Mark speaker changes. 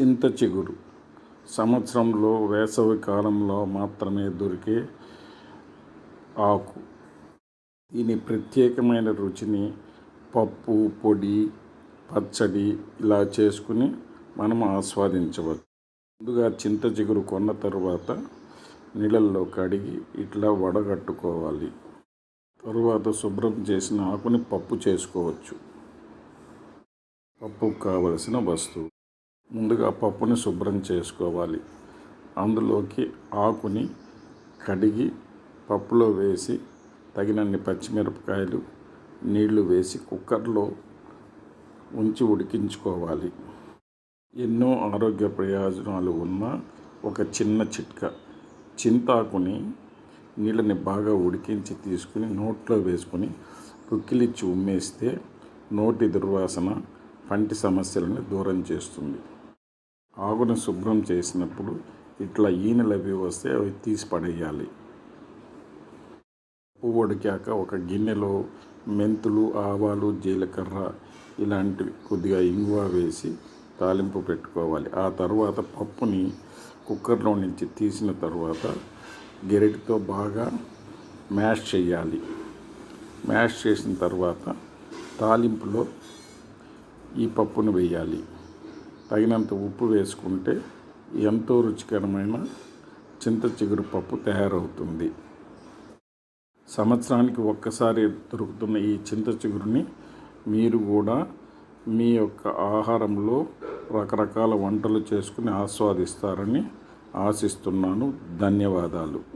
Speaker 1: చింత చిగురు. సంవత్సరంలో వేసవి కాలంలో మాత్రమే దొరికే ఆకు. దీని ప్రత్యేకమైన రుచిని పప్పు పొడి పచ్చడి ఇలా చేసుకుని మనం ఆస్వాదించవచ్చు. ముందుగా చింత చిగురు కొన్న తరువాత నీళ్ళల్లో కడిగి ఇట్లా వడగట్టుకోవాలి. తరువాత శుభ్రం చేసిన ఆకుని పప్పు చేసుకోవచ్చు. పప్పుకు కావలసిన వస్తువు. ముందుగా పప్పుని శుభ్రం చేసుకోవాలి. అందులోకి ఆకుని కడిగి పప్పులో వేసి తగినన్ని పచ్చిమిరపకాయలు నీళ్ళు వేసి కుక్కర్లో ఉంచి ఉడికించుకోవాలి. ఎన్నో ఆరోగ్య ప్రయోజనాలు ఉన్న ఒక చిన్న చిట్కా. చింతాకుని నీళ్ళని బాగా ఉడికించి తీసుకుని నోట్లో వేసుకుని పుక్కిలిచ్చి ఉమ్మేస్తే నోటి దుర్వాసన పంటి సమస్యలను దూరం చేస్తుంది. ఆకును శుభ్రం చేసినప్పుడు ఇట్లా ఈనెలు అవి వస్తే అవి తీసి పడేయాలి. పువ్వు ఉడికాక ఒక గిన్నెలో మెంతులు ఆవాలు జీలకర్ర ఇలాంటివి కొద్దిగా ఇంగువ వేసి తాలింపు పెట్టుకోవాలి. ఆ తర్వాత పప్పుని కుక్కర్లో నుంచి తీసిన తర్వాత గెరిటితో బాగా మ్యాష్ చేయాలి. మ్యాష్ చేసిన తర్వాత తాలింపులో ఈ పప్పును వేయాలి. తగినంత ఉప్పు వేసుకుంటే ఎంతో రుచికరమైన చింత చిగురు పప్పు తయారవుతుంది. సంవత్సరానికి ఒక్కసారి దొరుకుతున్న ఈ చింత చిగురుని మీరు కూడా మీ యొక్క ఆహారంలో రకరకాల వంటలు చేసుకుని ఆస్వాదిస్తారని ఆశిస్తున్నాను. ధన్యవాదాలు.